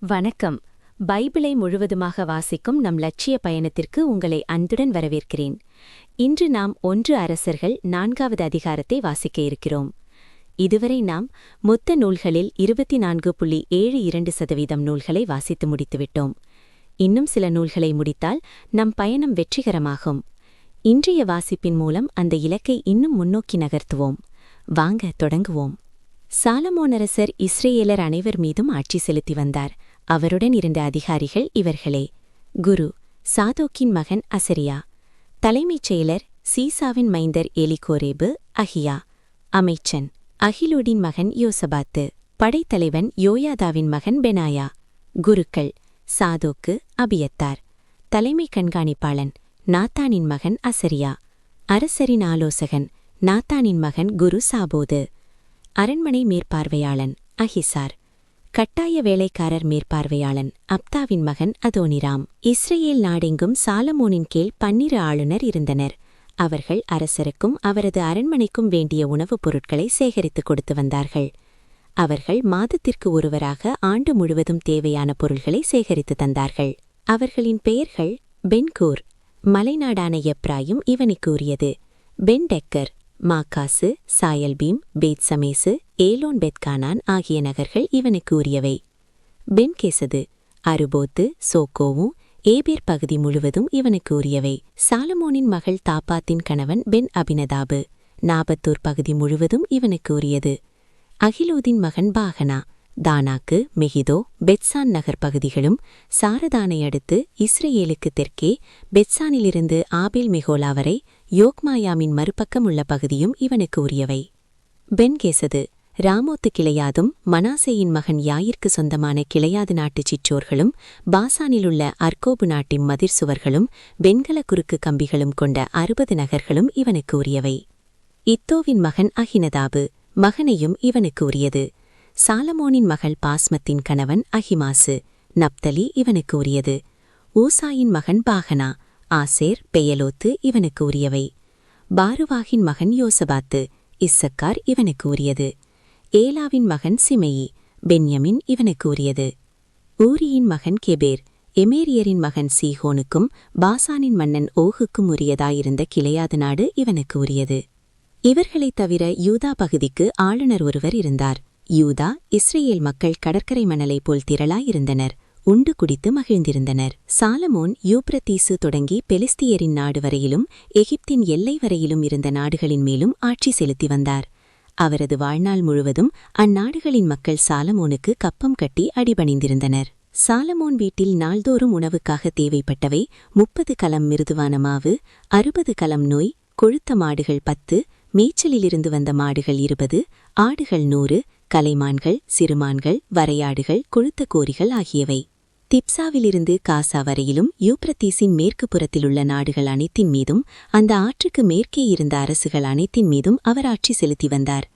வணக்கம். பைபிளை முழுவதுமாக வாசிக்கும் நம் லட்சிய பயணத்திற்கு உங்களை அன்புடன் வரவேற்கிறேன். இன்று நாம் ஒன்று அரசர்கள் நான்காவது அதிகாரத்தை வாசிக்க இருக்கிறோம். இதுவரை நாம் மொத்த நூல்களில் இருபத்தி நான்கு புள்ளி ஏழு இரண்டு சதவீதம் நூல்களை வாசித்து முடித்துவிட்டோம். இன்னும் சில நூல்களை முடித்தால் நம் பயணம் வெற்றிகரமாகும். இன்றைய வாசிப்பின் மூலம் அந்த இலக்கை இன்னும் முன்னோக்கி நகர்த்துவோம். வாங்க தொடங்குவோம். சாலமோனரசர் இஸ்ரேலர் அனைவர் மீதும் ஆட்சி செலுத்தி வந்தார். அவருடன் இருந்த அதிகாரிகள் இவர்களே. குரு சாதோக்கின் மகன் அசரியா. தலைமைச் செயலர் சீசாவின் மைந்தர் எலிகோரேபு அஹியா அமைச்சன் அகிலுடின் மகன் யோசபாத்து. படைத்தலைவன் யோயாதாவின் மகன் பெனாயா. குருக்கள் சாதோக்கு அபியத்தார். தலைமை கண்காணிப்பாளன் நாத்தானின் மகன் அசரியா. அரசரின் ஆலோசகன் நாத்தானின் மகன் குரு சாபோது. அரண்மனை மேற்பார்வையாளன் அஹிசார் கட்டாய வேலைக்காரர் மேற்பார்வையாளன் அப்தாவின் மகன் அதோனிராம். இஸ்ரேல் நாடெங்கும் சாலமோனின் கீழ் பன்னிரு ஆளுநர் இருந்தனர். அவர்கள் அரசருக்கும் அவரது அரண்மனைக்கும் வேண்டிய உணவுப் பொருட்களை சேகரித்துக் கொடுத்து வந்தார்கள். அவர்கள் மாதத்திற்கு ஒருவராக ஆண்டு முழுவதும் தேவையான பொருள்களை சேகரித்து தந்தார்கள். அவர்களின் பெயர்கள் பென்கூர் மலைநாடான எப்ராயும் இவனை கூறியது Ben Deker Makaz Shaalbim Beth Shemesh Elon Bethhanan ஆகிய நகர்கள் இவனுக்கு உரியவை. பென்கேசது அருபோத்து சோக்கோவும் ஏபேர் பகுதி முழுவதும் இவனுக்கு உரியவை. சாலமோனின் மகள் தாப்பாத்தின் கணவன் பென் அபினதாபு நாபத்தூர் பகுதி முழுவதும் இவனுக்கு உரியது. அகிலோதின் மகன் பாகனா தானாக்கு மெகிதோ பெட்சான் நகர் பகுதிகளும் சாரதானை அடுத்து இஸ்ரேலுக்கு தெற்கே பெட்சானிலிருந்து ஆபேல் மெகோலா வரை யோக்மாயாமின் மறுபக்கம் உள்ள பகுதியும் இவனுக்கு உரியவை. பென்கேசது ராமோத்து கிளையாதும் மனாசேயின் மகன் யாயிற்கு சொந்தமான கிளையாது நாட்டுச் சிற்றோர்களும் பாசானிலுள்ள அர்கோபு நாட்டின் மதிர் சுவர்களும் வெண்கல குறுக்கு கம்பிகளும் கொண்ட அறுபது நகர்களும் இவனுக்கு உரியவை. இத்தோவின் மகன் அகினதாபு மகனையும் இவனுக்கு உரியது. சாலமோனின் மகள் பாஸ்மத்தின் கணவன் அஹிமாசு நப்தலி இவனுக்கு உரியது. ஊசாயின் மகன் பாகனா ஆசேர் பெயலோத்து இவனுக்கு உரியவை. பாருவாகின் மகன் யோசபாத்து இஸ்ஸக்கார் இவனுக்கு உரியது. ஏலாவின் மகன் சிமெயி பென்யமின் இவனுக்கு உரியது. ஊரியின் மகன் கெபேர் எமேரியரின் மகன் சீஹோனுக்கும் பாசானின் மன்னன் ஓகுக்கும் உரியதாயிருந்த கிளையாது நாடு இவனுக்கு உரியது. இவர்களைத் தவிர யூதா பகுதிக்கு ஆளுநர் ஒருவர் இருந்தார். யூதா இஸ்ரேல் மக்கள் கடற்கரை மணலைப் போல் திரளாயிருந்தனர். உண்டு குடித்து மகிழ்ந்திருந்தனர். சாலமோன் யூப்ரத்தீசு தொடங்கி பெலிஸ்தியரின் நாடு வரையிலும் எகிப்தின் எல்லை வரையிலும் இருந்த நாடுகளின் மேலும் ஆட்சி செலுத்தி வந்தார். அவரது வாழ்நாள் முழுவதும் அந்நாடுகளின் மக்கள் சாலமோனுக்கு கப்பம் கட்டி அடிபணிந்திருந்தனர். சாலமோன் வீட்டில் நாள்தோறும் உணவுக்காக தேவைப்பட்டவை முப்பது கலம் மிருதுவான மாவு அறுபது கலம் நோய் கொழுத்த மாடுகள் பத்து மேய்ச்சலிலிருந்து வந்த மாடுகள் இருபது ஆடுகள் நூறு கலைமான்கள் சிறுமான்கள் வரையாடுகள் கொழுத்த கோரிகள் ஆகியவை. திப்சாவிலிருந்து காசா வரையிலும் யூப்ரத்தீஸின் மேற்கு புறத்திலுள்ள நாடுகள் அனைத்தின் மீதும் அந்த ஆற்றுக்கு மேற்கே இருந்த அரசுகள் அனைத்தின் மீதும் அவர் ஆட்சி செலுத்தி வந்தார்.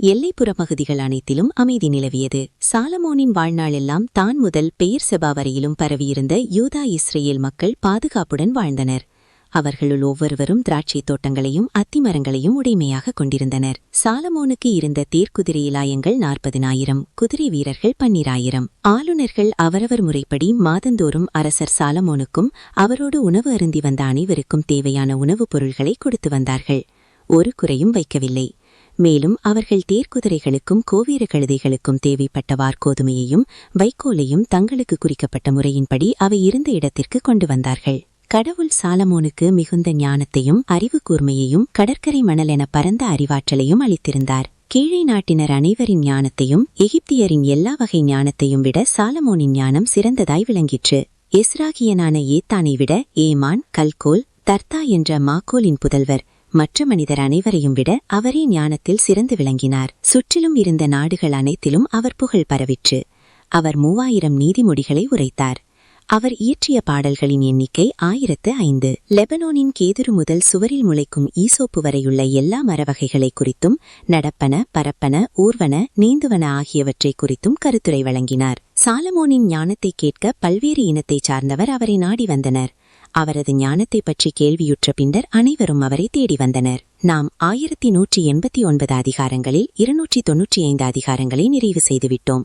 எல்லைப்புற பகுதிகள் அனைத்திலும் அமைதி நிலவியது. சாலமோனின் வாழ்நாளெல்லாம் தான் முதல் பெயர் செபா வரையிலும் பரவியிருந்த யூதா இஸ்ரேல் மக்கள் பாதுகாப்புடன் வாழ்ந்தனர். அவர்களுள் ஒவ்வொருவரும் திராட்சைத் தோட்டங்களையும் அத்திமரங்களையும் உடைமையாக கொண்டிருந்தனர். சாலமோனுக்கு இருந்த தேர்க்குதிரையிலாயங்கள் நாற்பதினாயிரம் குதிரை வீரர்கள் பன்னிராயிரம். ஆளுநர்கள் அவரவர் முறைப்படி மாதந்தோறும் அரசர் சாலமோனுக்கும் அவரோடு உணவு அருந்தி வந்த அனைவருக்கும் தேவையான உணவுப் பொருள்களை கொடுத்து வந்தார்கள். ஒரு குறையும் வைக்கவில்லை. மேலும் அவர்கள் தேர்க்குதிரைகளுக்கும் கோவீர கழுதைகளுக்கும் தேவைப்பட்ட வார்கோதுமையையும் வைக்கோலையும் தங்களுக்கு குறிக்கப்பட்ட முறையின்படி அவை இருந்த இடத்திற்கு கொண்டு வந்தார்கள். கடவுள் சாலமோனுக்கு மிகுந்த ஞானத்தையும் அறிவு கூர்மையையும் கடற்கரை மணல் என பரந்த அறிவாற்றலையும் அளித்திருந்தார். கீழே நாட்டினர் அனைவரின் ஞானத்தையும் எகிப்தியரின் எல்லா வகை ஞானத்தையும் விட சாலமோனின் ஞானம் சிறந்ததாய் விளங்கிற்று. எஸ்ராகியனான ஏத்தானை விட ஏமான் கல்கோல் தர்த்தா என்ற மாக்கோலின் புதல்வர் மற்ற மனிதர் அனைவரையும் விட அவரே ஞானத்தில் சிறந்து விளங்கினார். சுற்றிலும் இருந்த நாடுகள் அனைத்திலும் அவர் புகழ் பரவிற்று. அவர் மூவாயிரம் நீதிமொழிகளை உரைத்தார். அவர் இயற்றிய பாடல்களின் எண்ணிக்கை ஆயிரத்து ஐந்து. லெபனோனின் கேதுரு முதல் சுவரில் முளைக்கும் ஈசோப்பு வரையுள்ள எல்லா மரவகைகளை குறித்தும் நடப்பன பரப்பன ஊர்வன நீந்துவன ஆகியவற்றை குறித்தும் கருத்துரை வழங்கினார். சாலமோனின் ஞானத்தை கேட்க பல்வேறு இனத்தைச் சார்ந்தவர் அவரை நாடி வந்தனர். அவரது ஞானத்தை பற்றி கேள்வியுற்ற பின்னர் அனைவரும் அவரை தேடி வந்தனர். நாம் ஆயிரத்தி நூற்றி எண்பத்தி ஒன்பது அதிகாரங்களில் இருநூற்றி தொன்னூற்றி ஐந்து அதிகாரங்களை நிறைவு செய்துவிட்டோம்.